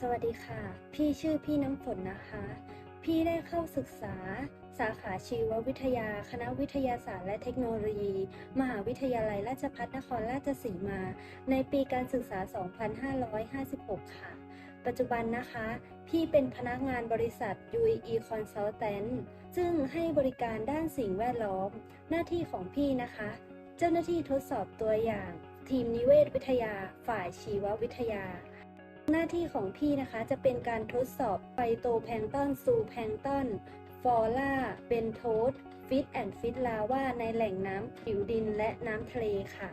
สวัสดีค่ะ พี่ชื่อพี่น้ำฝนนะคะ พี่ได้เข้าศึกษา สาขาชีววิทยา คณะวิทยาศาสตร์และเทคโนโลยี มหาวิทยาลัยราชภัฏนครราชสีมา ในปีการศึกษา 2556 ค่ะ ปัจจุบันนะคะ พี่เป็นพนักงานบริษัท UAE Consultant ซึ่งให้บริการด้านสิ่งแวดล้อม หน้าที่ของพี่นะคะ เจ้าหน้าที่ทดสอบตัวอย่าง ทีมนิเวศวิทยา ฝ่ายชีววิทยาาที่ของพี่นะคะจะเป็นการทดสอบไฟโตแพลงก์ตอนซูแพลงก์ตอนฟอล่าเบนโทสฟิตแอนด์ฟิตลาว่าในแหล่งน้ำผิวดินและน้ำทะเลค่ะ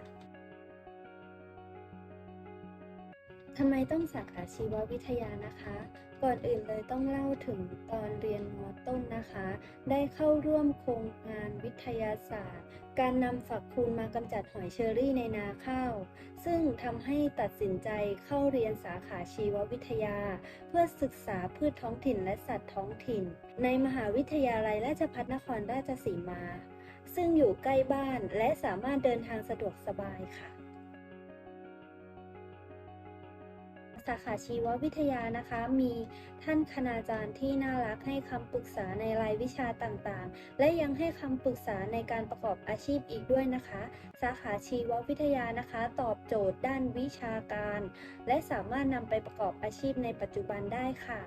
ทำไมต้องสาขาชีววิทยานะคะ ก่อนอื่นเลยต้องเล่าถึงตอนเรียนมต้นนะคะ ได้เข้าร่วมโครงงานวิทยาศาสตร์ การนำฝักคูณมากำจัดหอยเชอรี่ในนาข้าว ซึ่ง ทำให้ตัดสินใจเข้าเรียนสาขาชีววิทยา เพื่อศึกษาพืชท้องถิ่นและสัตว์ท้องถิ่น ในมหาวิทยาลัยราชภัฏนครราชสีมา ซึ่งอยู่ใกล้บ้านและสามารถเดินทางสะดวกสบายค่ะ สาขาชีววิทยานะคะ มีท่านคณาจารย์ที่น่ารักให้คำปรึกษาในรายวิชาต่างๆ และยังให้คำปรึกษาในการประกอบอาชีพอีกด้วยนะคะ สาขาชีววิทยานะคะ ตอบโจทย์ด้านวิชาการ และสามารถนำไปประกอบอาชีพในปัจจุบันได้ค่ะ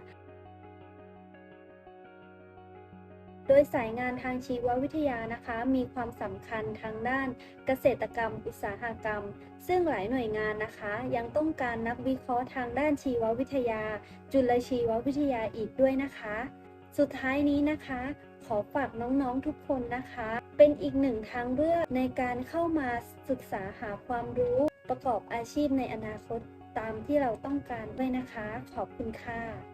โดยสายงานทางชีววิทยานะคะ มีความสำคัญทางด้านเกษตรกรรม อุตสาหกรรม ซึ่งหลายหน่วยงานนะคะ ยังต้องการนักวิเคราะห์ทางด้านชีววิทยา จุลชีววิทยาอีกด้วยนะคะ สุดท้ายนี้นะคะ ขอฝากน้องๆทุกคนนะคะ เป็นอีกหนึ่งทางเลือกในการเข้ามาศึกษาหาความรู้ประกอบอาชีพในอนาคตตามที่เราต้องการด้วยนะคะ ขอบคุณค่ะ